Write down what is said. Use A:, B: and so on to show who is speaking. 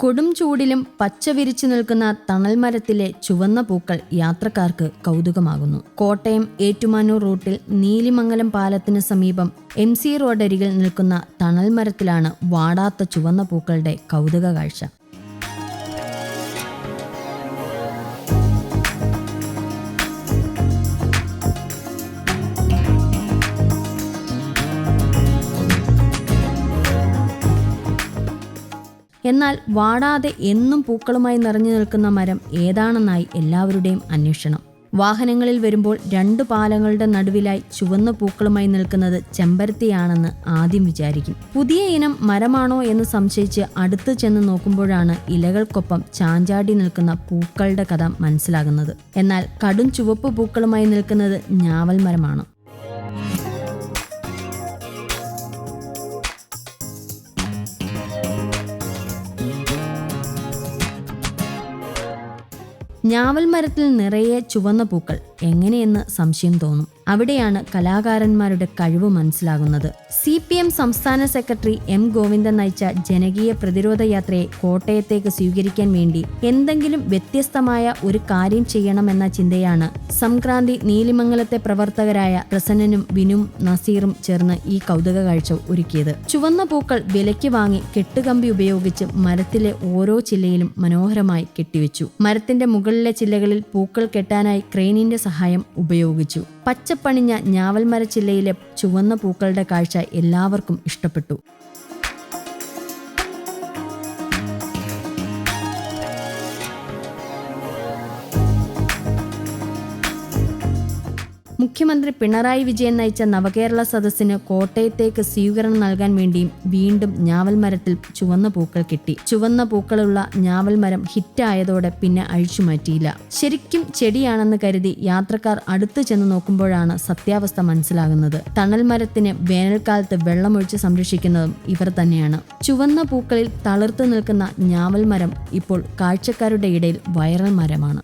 A: കൊടും ചൂടിലും പച്ച വിരിച്ചു നിൽക്കുന്ന തണൽമരത്തിലെ ചുവന്ന പൂക്കൾ യാത്രക്കാർക്ക് കൗതുകമാകുന്നു. കോട്ടയം ഏറ്റുമാനൂർ റൂട്ടിൽ നീലിമംഗലം പാലത്തിന് സമീപം എം സി റോഡരികിൽ നിൽക്കുന്ന തണൽമരത്തിലാണ് വാടാത്ത ചുവന്ന പൂക്കളുടെ കൗതുക കാഴ്ച എന്നാൽ വാടാതെ എന്നും പൂക്കളുമായി നിറഞ്ഞു നിൽക്കുന്ന മരം ഏതാണെന്നായി എല്ലാവരുടെയും അന്വേഷണം. വാഹനങ്ങളിൽ വരുമ്പോൾ രണ്ട് പാലങ്ങളുടെ നടുവിലായി ചുവന്ന പൂക്കളുമായി നിൽക്കുന്നത് ചെമ്പരത്തിയാണെന്ന് ആദ്യം വിചാരിക്കും. പുതിയ ഇനം മരമാണോ എന്ന് സംശയിച്ച് അടുത്ത് ചെന്ന് നോക്കുമ്പോഴാണ് ഇലകൾക്കൊപ്പം ചാഞ്ചാടി നിൽക്കുന്ന പൂക്കളുടെ കഥ മനസ്സിലാകുന്നത്. എന്നാൽ കടും ചുവപ്പ് പൂക്കളുമായി നിൽക്കുന്നത് ഞാവൽ മരമാണ്. ഞാവൽ മരത്തിൽ നിറയെ ചുവന്ന പൂക്കൾ. എങ്ങനെയെന്ന് സംശയം തോന്നും. അവിടെയാണ് കലാകാരന്മാരുടെ കഴിവ് മനസ്സിലാകുന്നത്. സി പി എം സംസ്ഥാന സെക്രട്ടറി എം ഗോവിന്ദൻ നയിച്ച ജനകീയ പ്രതിരോധ യാത്രയെ കോട്ടയത്തേക്ക് സ്വീകരിക്കാൻ വേണ്ടി എന്തെങ്കിലും വ്യത്യസ്തമായ ഒരു കാര്യം ചെയ്യണമെന്ന ചിന്തയാണ് സംക്രാന്തി നീലിമംഗലത്തെ പ്രവർത്തകരായ പ്രസന്നനും വിനും നസീറും ചേർന്ന് ഈ കൗതുക കാഴ്ച ഒരുക്കിയത്. ചുവന്ന പൂക്കൾ വിലയ്ക്ക് വാങ്ങി കെട്ടുകമ്പി ഉപയോഗിച്ച് മരത്തിലെ ഓരോ ചില്ലയിലും മനോഹരമായി കെട്ടിവെച്ചു. മരത്തിന്റെ മുകളിലെ ചില്ലകളിൽ പൂക്കൾ കെട്ടാനായി ക്രെയിനിന്റെ സഹായം ഉപയോഗിച്ചു. പച്ചപ്പണിഞ്ഞ ഞാവൽമര ചില്ലയിലെ ചുവന്ന പൂക്കളുടെ കാഴ്ച എല്ലാവർക്കും ഇഷ്ടപ്പെട്ടു. മുഖ്യമന്ത്രി പിണറായി വിജയൻ നയിച്ച നവകേരള സദസ്സിന് കോട്ടയത്തേക്ക് സ്വീകരണം നൽകാൻ വേണ്ടിയും വീണ്ടും ഞാവൽ മരത്തിൽ ചുവന്ന പൂക്കൾ കിട്ടി. ചുവന്ന പൂക്കളുള്ള ഞാവൽ മരം ഹിറ്റായതോടെ പിന്നെ അഴിച്ചുമാറ്റിയില്ല ശരിക്കും ചെടിയാണെന്ന് കരുതി യാത്രക്കാർ അടുത്തു ചെന്ന് നോക്കുമ്പോഴാണ് സത്യാവസ്ഥ മനസ്സിലാകുന്നത്. തണൽ മരത്തിന് വേനൽക്കാലത്ത് വെള്ളമൊഴിച്ച് സംരക്ഷിക്കുന്നതും ഇവർ തന്നെയാണ്. ചുവന്ന പൂക്കളിൽ തളിർത്തു നിൽക്കുന്ന ഞാവൽ മരം ഇപ്പോൾ കാഴ്ചക്കാരുടെ ഇടയിൽ വൈറൽ മരമാണ്.